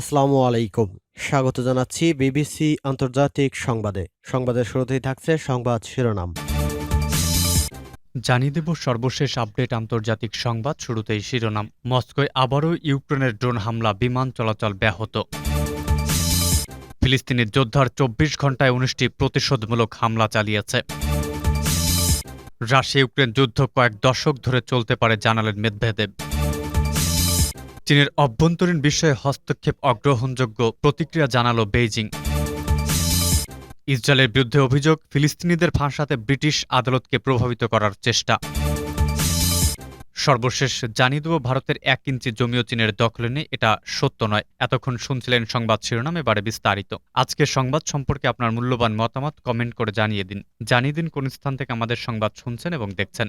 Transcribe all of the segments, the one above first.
আসসালামু আলাইকুম। স্বাগত জানাচ্ছি বিবিসি আন্তর্জাতিক সংবাদে। সংবাদের শুরুতেই থাকছে সংবাদ শিরোনাম। জানিয়ে দেব সর্বশেষ আপডেট আন্তর্জাতিক সংবাদ শুরুতেই শিরোনাম। মস্কোয় আবারও ইউক্রেনের ড্রোন হামলা, বিমান চলাচল ব্যাহত। ফিলিস্তিনি যোদ্ধার চব্বিশ ঘন্টায় উনিশটি প্রতিশোধমূলক হামলা চালিয়েছে। রাশিয়া ইউক্রেন যুদ্ধ কয়েক দশক ধরে চলতে পারে জানালেন মেদভেদেব। চীনের অভ্যন্তরীণ বিষয়ে হস্তক্ষেপ অগ্রহণযোগ্য প্রতিক্রিয়া জানালো বেইজিং। ইসরায়েলের বিরুদ্ধে অভিযোগ, ফিলিস্তিনিদের ফাঁসাতে ব্রিটিশ আদালতকে প্রভাবিত করার চেষ্টা। সর্বশেষ জানিয়ে দেব, ভারতের এক ইঞ্চি জমিও চীনের দখলে নেই, এটা সত্য নয়। এতক্ষণ শুনছিলেন সংবাদ শিরোনাম, এবারে বিস্তারিত। আজকের সংবাদ সম্পর্কে আপনার মূল্যবান মতামত কমেন্ট করে জানিয়ে দিন। জানিয়ে দিন কোন স্থান থেকে আমাদের সংবাদ শুনছেন এবং দেখছেন।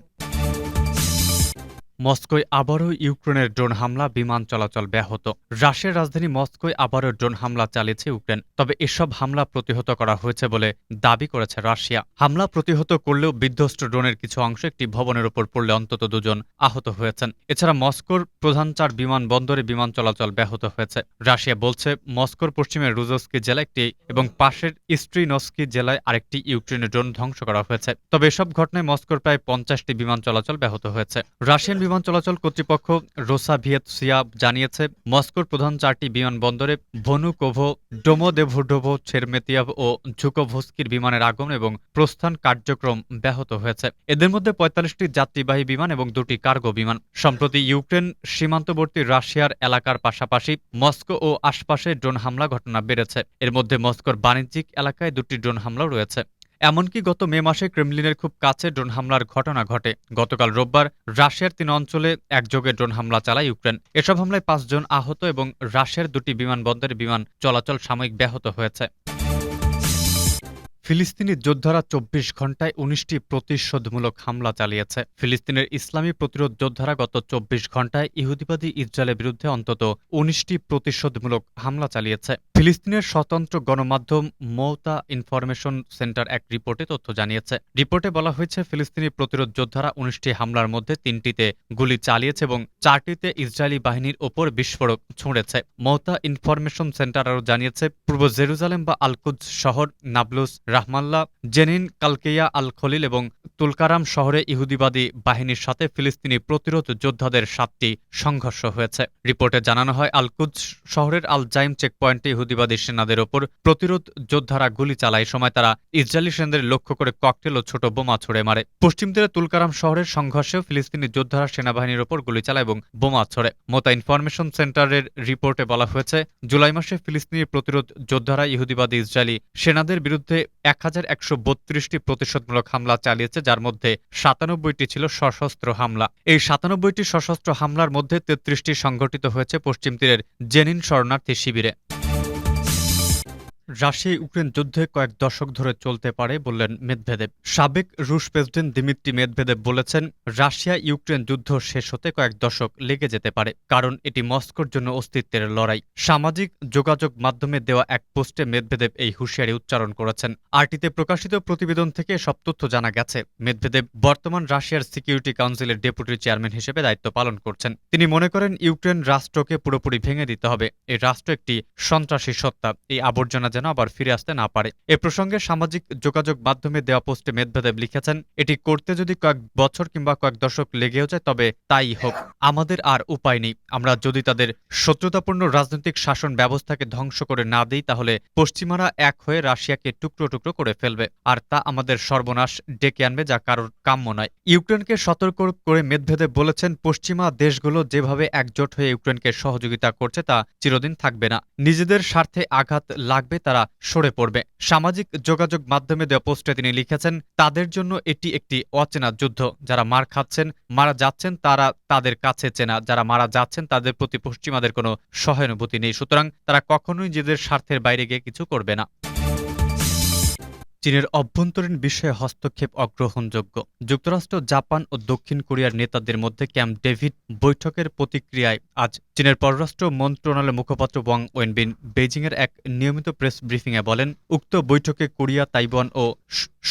মস্কোয় আবারও ইউক্রেনের ড্রোন হামলা, বিমান চলাচল ব্যাহত। রাশিয়ার রাজধানী মস্কোয় আবারও ড্রোন হামলা চালিয়েছে ইউক্রেন। তবে এসব হামলা প্রতিহত করা হয়েছে বলে দাবি করেছে রাশিয়া। হামলা প্রতিহত করলেও বিধ্বস্ত ড্রোনের কিছু অংশ একটি ভবনের উপর পড়লে অন্তত দুজন আহত হয়েছেন। এছাড়া মস্কোর প্রধান চার বিমানবন্দরে বিমান চলাচল ব্যাহত হয়েছে। রাশিয়া বলছে, মস্কোর পশ্চিমে রুজস্কি জেলা একটি এবং পাশের ইস্ট্রিনস্কি জেলায় আরেকটি ইউক্রেনের ড্রোন ধ্বংস করা হয়েছে। তবে এসব ঘটনায় মস্কোর প্রায় পঞ্চাশটি বিমান চলাচল ব্যাহত হয়েছে। রাশিয়ান বিমান চলাচল কর্তৃপক্ষ রোসা ভিয়েতসিয়া জানিয়েছে, মস্কোর প্রধান চারটি বিমানবন্দরে ভনুকোভো, ডোমোদেভোডোভো, ছেরমেতিয়াভ ও ঝুকোভস্কির বিমানের আগমন এবং প্রস্থান কার্যক্রম ব্যাহত হয়েছে। এদের মধ্যে পঁয়তাল্লিশটি যাত্রীবাহী বিমান এবং দুটি কার্গো বিমান। সম্প্রতি ইউক্রেন সীমান্তবর্তী রাশিয়ার এলাকার পাশাপাশি মস্কো ও আশপাশে ড্রোন হামলা ঘটনা বেড়েছে। এর মধ্যে মস্কোর বাণিজ্যিক এলাকায় দুটি ড্রোন হামলাও রয়েছে। এমনকি গত মে মাসে ক্রেমলিনের খুব কাছে ড্রোন হামলার ঘটনা ঘটে। গতকাল রোববার রাশিয়ার তিন অঞ্চলে একযোগে ড্রোন হামলা চালায় ইউক্রেন। এসব হামলায় পাঁচজন আহত এবং রাশিয়ার দুটি বিমানবন্দরে বিমান চলাচল সাময়িক ব্যাহত হয়েছে। ফিলিস্তিনি যোদ্ধারা চব্বিশ ঘন্টায় উনিশটি প্রতিশোধমূলক হামলা চালিয়েছে। ফিলিস্তিনের ইসলামী প্রতিরোধ যোদ্ধারা গত চব্বিশ ঘন্টায় ইহুদিবাদী ইসরায়েলের বিরুদ্ধে অন্তত উনিশটি প্রতিশোধমূলক হামলা চালিয়েছে। ফিলিস্তিনের স্বতন্ত্র গণমাধ্যম মৌতা ইনফরমেশন সেন্টার এক রিপোর্টে তথ্য জানিয়েছে। রিপোর্টে বলা হয়েছে, ফিলিস্তিনি প্রতিরোধ যোদ্ধারা উনিশটি হামলার মধ্যে তিনটিতে গুলি চালিয়েছে এবং চারটিতে ইসরায়েলি বাহিনীর ওপর বিস্ফোরক ছুঁড়েছে। মৌতা ইনফরমেশন সেন্টার আরও জানিয়েছে, পূর্ব জেরুজালেম বা আলকুদ শহর নাবলুস রাহমাল্লা, জেনিন কালকেয়া আল খলিল এবং তুলকারাম শহরে ইহুদিবাদী বাহিনীর সাথে ফিলিস্তিনি প্রতিরোধ যোদ্ধাদের সাতটি সংঘর্ষ হয়েছে। রিপোর্টে জানানো হয় আলকুদ শহরের আল জাইম চেকপয়েন্টে ইহুদিবাদী সেনাদের ওপর প্রতিরোধ যোদ্ধারা গুলি চালায়। সময় তারা ইসরায়েলি সেনাদের লক্ষ্য করে ককটেল ও ছোট বোমা ছুড়ে মারে। পশ্চিম তীরে তুলকারাম শহরের সংঘর্ষেও ফিলিস্তিনি যোদ্ধারা সেনাবাহিনীর ওপর গুলি চালায় এবং বোমা ছড়ে মোতা ইনফরমেশন সেন্টারের রিপোর্টে বলা হয়েছে, জুলাই মাসে ফিলিস্তিনি প্রতিরোধ যোদ্ধারা ইহুদিবাদী ইসরায়েলি সেনাদের বিরুদ্ধে এক হাজার একশো বত্রিশটি প্রতিশোধমূলক হামলা চালিয়েছে, যার মধ্যে সাতানব্বইটি ছিল সশস্ত্র হামলা। এই সাতানব্বইটি সশস্ত্র হামলার মধ্যে তেত্রিশটি সংঘটিত হয়েছে পশ্চিম তীরের জেনিন শরণার্থী শিবিরে। রাশিয়া ইউক্রেন যুদ্ধে কয়েক দশক ধরে চলতে পারে বললেন মেদভেদেব। সাবেক রুশ প্রেসিডেন্ট দিমিত্রি মেদভেদেব বলেছেন, রাশিয়া ইউক্রেন যুদ্ধ শেষ হতে কয়েক দশক লেগে যেতে পারে, কারণ এটি মস্কোর জন্য অস্তিত্বের লড়াই। সামাজিক যোগাযোগ মাধ্যমে দেওয়া এক পোস্টে মেদভেদেব এই হুঁশিয়ারি উচ্চারণ করেছেন। আরটিতে প্রকাশিত প্রতিবেদন থেকে সব তথ্য জানা গেছে। মেদভেদেব বর্তমান রাশিয়ার সিকিউরিটি কাউন্সিলের ডেপুটি চেয়ারম্যান হিসেবে দায়িত্ব পালন করছেন। তিনি মনে করেন, ইউক্রেন রাষ্ট্রকে পুরোপুরি ভেঙে দিতে হবে। এই রাষ্ট্র একটি সন্ত্রাসী সত্তা। এই আবর্জনা যেন আবার ফিরে আসতে না পারে। এ প্রসঙ্গে সামাজিক যোগাযোগ মাধ্যমে দেওয়া পোস্টে মেদভেদেব লিখেছেন, এটি করতে যদি কয়েক বছর কিংবা কয়েক দশক লেগেও যায়, তবে তাই হোক। আমাদের আর উপায় নেই। আমরা যদি তাদের শত্রুতাপূর্ণ রাজনৈতিক শাসন ব্যবস্থাকে ধ্বংস করে না দিই, তাহলে পশ্চিমারা এক হয়ে রাশিয়াকে টুকরো টুকরো করে ফেলবে। আর তা আমাদের সর্বনাশ ডেকে আনবে যা কারোর কাম্য নয়। ইউক্রেনকে সতর্ক করে মেদভেদেব বলেছেন, পশ্চিমা দেশগুলো যেভাবে একজোট হয়ে ইউক্রেনকে সহযোগিতা করছে, তা চিরদিন থাকবে না। নিজেদের স্বার্থে আঘাত লাগবে তারা সরে পড়বে। সামাজিক যোগাযোগ মাধ্যমে দেওয়া পোস্টে তিনি লিখেছেন, তাদের জন্য এটি একটি অচেনা যুদ্ধ। যারা মার খাচ্ছেন, মারা যাচ্ছেন, তারা তাদের কাছে চেনা। যারা মারা যাচ্ছেন, তাদের প্রতি পশ্চিমাদের কোনো সহানুভূতি নেই। সুতরাং তারা কখনোই নিজেদের স্বার্থের বাইরে গিয়ে কিছু করবে না। চীনের অভ্যন্তরীণ বিষয়ে হস্তক্ষেপ অগ্রহণযোগ্য। যুক্তরাষ্ট্র, জাপান ও দক্ষিণ কোরিয়ার নেতাদের মধ্যে ক্যাম্প ডেভিড বৈঠকের প্রতিক্রিয়ায় আজ চীনের পররাষ্ট্র মন্ত্রণালয়ের মুখপাত্র ওয়াং ওয়েনবিন বেইজিংয়ের এক নিয়মিত প্রেস ব্রিফিংয়ে বলেন, উক্ত বৈঠকে কোরিয়া, তাইওয়ান ও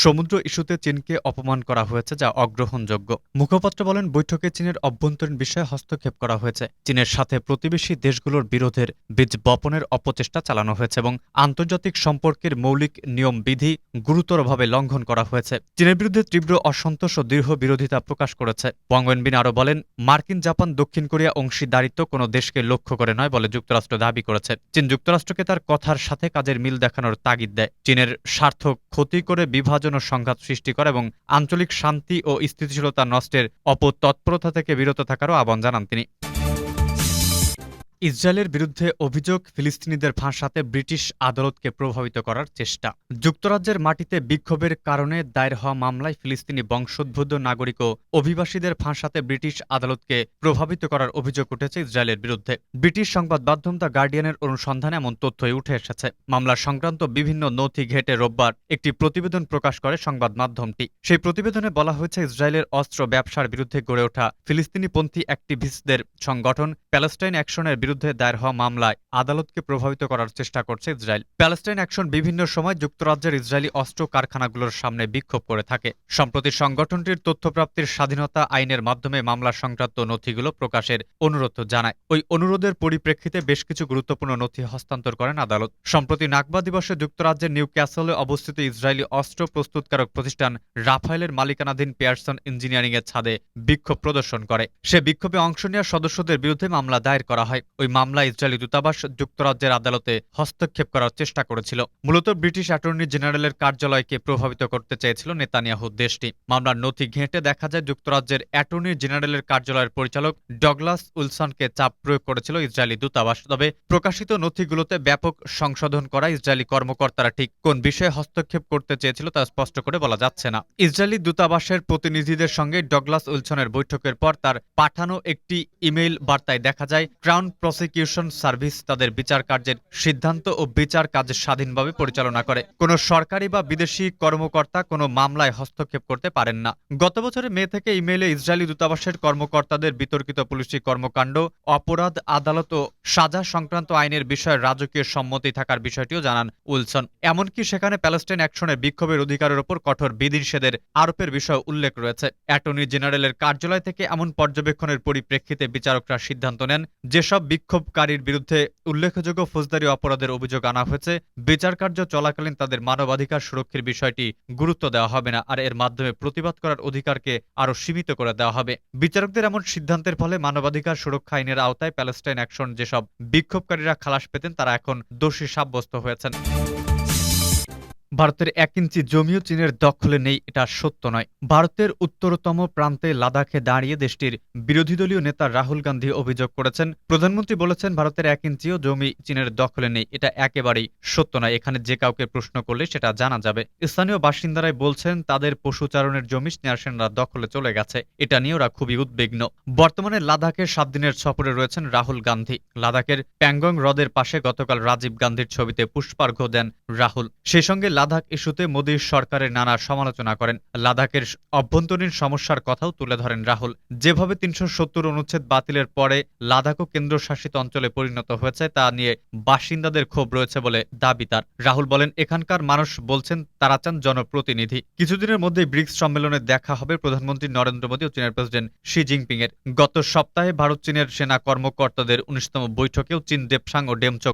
সমুদ্র ইস্যুতে চীনকে অপমান করা হয়েছে যা অগ্রহণযোগ্য। মুখপাত্র বলেন, বৈঠকে চীনের অভ্যন্তরীণ বিষয়ে হস্তক্ষেপ করা হয়েছে। চীনের সাথে প্রতিবেশী দেশগুলোর বিরোধের বীজ বপনের অপচেষ্টা চালানো হয়েছে এবং আন্তর্জাতিক সম্পর্কের মৌলিক নিয়ম বিধি গুরুতরভাবে লঙ্ঘন করা হয়েছে। চীনের বিরুদ্ধে তীব্র অসন্তোষ ও দৃঢ় বিরোধিতা প্রকাশ করেছে। ওয়াং ওয়েনবিন আরও বলেন, মার্কিন, জাপান, দক্ষিণ কোরিয়া অংশীদারিত্ব কোনো দেশকে লক্ষ্য করে নয় বলে যুক্তরাষ্ট্র দাবি করেছে। চীন যুক্তরাষ্ট্রকে তার কথার সাথে কাজের মিল দেখানোর তাগিদ দেয়। চীনের স্বার্থ ক্ষতি করে বিভাজন ও সংঘাত সৃষ্টি করে এবং আঞ্চলিক শান্তি ও স্থিতিশীলতা নষ্টের অপতৎপরতা থেকে বিরত থাকারও আহ্বান জানান তিনি। ইসরায়েলের বিরুদ্ধে অভিযোগ ফিলিস্তিনিদের ফাঁসাতে ব্রিটিশ আদালতকে প্রভাবিত করার চেষ্টা। যুক্তরাজ্যের মাটিতে বিক্ষোভের কারণে দায়ের হওয়া মামলায় ফিলিস্তিনি বংশোদ্ভূত নাগরিক ও অভিবাসীদের ফাঁসাতে ব্রিটিশ আদালতকে প্রভাবিত করার অভিযোগ উঠেছে ইসরায়েলের বিরুদ্ধে। ব্রিটিশ সংবাদ মাধ্যম দ্য গার্ডিয়ানের অনুসন্ধানে এমন তথ্যই উঠে এসেছে। মামলা সংক্রান্ত বিভিন্ন নথি ঘেটে রোববার একটি প্রতিবেদন প্রকাশ করে সংবাদ মাধ্যমটি। সেই প্রতিবেদনে বলা হয়েছে, ইসরায়েলের অস্ত্র ব্যবসার বিরুদ্ধে গড়ে ওঠা ফিলিস্তিনিপন্থী অ্যাক্টিভিস্টদের সংগঠন প্যালেস্টাইন অ্যাকশনের বিরুদ্ধে দায়ের হওয়া মামলায় আদালতকে প্রভাবিত করার চেষ্টা করছে ইসরায়েল। প্যালেস্টাইন অ্যাকশন বিভিন্ন সময় যুক্তরাজ্যের ইসরায়েলি অস্ত্র কারখানাগুলোর সামনে বিক্ষোভ করে থাকে। সম্প্রতি সংগঠনটির তথ্যপ্রাপ্তির স্বাধীনতা আইনের মাধ্যমে মামলা সংক্রান্ত নথিগুলো প্রকাশের অনুরোধ জানায়। ওই অনুরোধের পরিপ্রেক্ষিতে বেশ কিছু গুরুত্বপূর্ণ নথি হস্তান্তর করেন আদালত। সম্প্রতি নাকবা দিবসে যুক্তরাজ্যের নিউ ক্যাসলে অবস্থিত ইসরায়েলি অস্ত্র প্রস্তুতকারক প্রতিষ্ঠান রাফায়েলের মালিকানাধীন পেয়ারসন ইঞ্জিনিয়ারিং এর ছাদে বিক্ষোভ প্রদর্শন করে। সে বিক্ষোভে অংশ নেওয়া সদস্যদের বিরুদ্ধে মামলা দায়ের করা হয়। ওই মামলা ইসরায়েলি দূতাবাস যুক্তরাজ্যের আদালতে হস্তক্ষেপ করার চেষ্টা করেছিল। মূলত ব্রিটিশ অ্যাটর্নি জেনারেলের কার্যালয়কে প্রভাবিত করতে চেয়েছিল নেতানিয়াহু দেশটি। মামলার নথি ঘেঁটে দেখা যায় যুক্তরাজ্যের অ্যাটর্নি জেনারেলের কার্যালয়ের পরিচালক ডগলাস উলসনকে চাপ প্রয়োগ করেছিল ইসরায়েলি দূতাবাস। তবে প্রকাশিত নথিগুলোতে ব্যাপক সংশোধন করা ইসরায়েলি কর্মকর্তারা ঠিক কোন বিষয়ে হস্তক্ষেপ করতে চেয়েছিল তা স্পষ্ট করে বলা যাচ্ছে না। ইসরায়েলি দূতাবাসের প্রতিনিধিদের সঙ্গে ডগলাস উলসনের বৈঠকের পর তার পাঠানো একটি ইমেইল বার্তায় দেখা যায়, ক্রাউন প্রসিকিউশন সার্ভিস তাদের বিচার কার্যের সিদ্ধান্ত ও বিচার কাজ স্বাধীনভাবে পরিচালনা করে। কোনো সরকারি বা বিদেশি কর্মকর্তা কোনো মামলায় হস্তক্ষেপ করতে পারেন না। গত বছরের মে থেকে ইমেইলে ইসরায়েলি দূতাবাসের কর্মকর্তাদের বিতর্কিত পুলিশি কর্মকাণ্ড, অপরাধ, আদালত ও সাজা সংক্রান্ত আইনের বিষয়ে রাজকীয় সম্মতি থাকার বিষয়টিও জানান উইলসন। এমনকি সেখানে প্যালেস্টাইন অ্যাকশনের বিক্ষোভের অধিকারের ওপর কঠোর বিধিনিষেধের আরোপের বিষয় উল্লেখ রয়েছে। অ্যাটর্নি জেনারেলের কার্যালয় থেকে এমন পর্যবেক্ষণের পরিপ্রেক্ষিতে বিচারকরা সিদ্ধান্ত নেন, যেসব বিক্ষোভকারীর বিরুদ্ধে উল্লেখযোগ্য ফৌজদারি অপরাধের অভিযোগ আনা হয়েছে। বিচার কার্য চলাকালীন তাদের মানবাধিকার সুরক্ষার বিষয়টি গুরুত্ব দেওয়া হবে না, আর এর মাধ্যমে প্রতিবাদ করার অধিকারকে আরও সীমিত করে দেওয়া হবে। বিচারকদের এমন সিদ্ধান্তের ফলে মানবাধিকার সুরক্ষা আইনের আওতায় প্যালেস্টাইন অ্যাকশন যেসব বিক্ষোভকারীরা খালাস পেতেন, তারা এখন দোষী সাব্যস্ত হয়েছেন। ভারতের এক ইঞ্চি জমিও চীনের দখলে নেই, এটা সত্য নয়। ভারতের উত্তরতম প্রান্তে লাদাখে দাঁড়িয়ে দেশটির বিরোধী দলীয় নেতা রাহুল গান্ধী অভিযোগ করেছেন। প্রধানমন্ত্রী বলেছেন, ভারতের এক ইঞ্চিও জমি চীনের দখলে নেই, এটা একেবারেই সত্য নয়। এখানে যে কাউকে প্রশ্ন করলে সেটা জানা যাবে। স্থানীয় বাসিন্দারাই বলছেন, তাদের পশুচারণের জমি স্নেয়ারসেনরা দখলে চলে গেছে, এটা নিয়ে ওরা খুবই উদ্বিগ্ন। বর্তমানে লাদাখের সাত দিনের সফরে রয়েছেন রাহুল গান্ধী। লাদাখের প্যাংগং হ্রদের পাশে গতকাল রাজীব গান্ধীর ছবিতে পুষ্পার্ঘ্য দেন রাহুল। সেই সঙ্গে লাদাখ ইস্যুতে মোদীর সরকারের নানা সমালোচনা করেন। লাদাখের অভ্যন্তরীণ সমস্যার কথাও তুলে ধরেন রাহুল। যেভাবে তিনশো সত্তর অনুচ্ছেদ বাতিলের পরে লাদাখও কেন্দ্রশাসিত অঞ্চলে পরিণত হয়েছে, তা নিয়ে বাসিন্দাদের ক্ষোভ রয়েছে বলে দাবি তার। রাহুল বলেন, এখানকার মানুষ বলছেন তারা চান জনপ্রতিনিধি। কিছুদিনের মধ্যেই ব্রিক্স সম্মেলনে দেখা হবে প্রধানমন্ত্রী নরেন্দ্র মোদী ও চীনের প্রেসিডেন্ট শি জিনপিং এর গত সপ্তাহে ভারত চীনের সেনা কর্মকর্তাদের উনিশতম বৈঠকেও চীন দেবসাং ও ডেমচক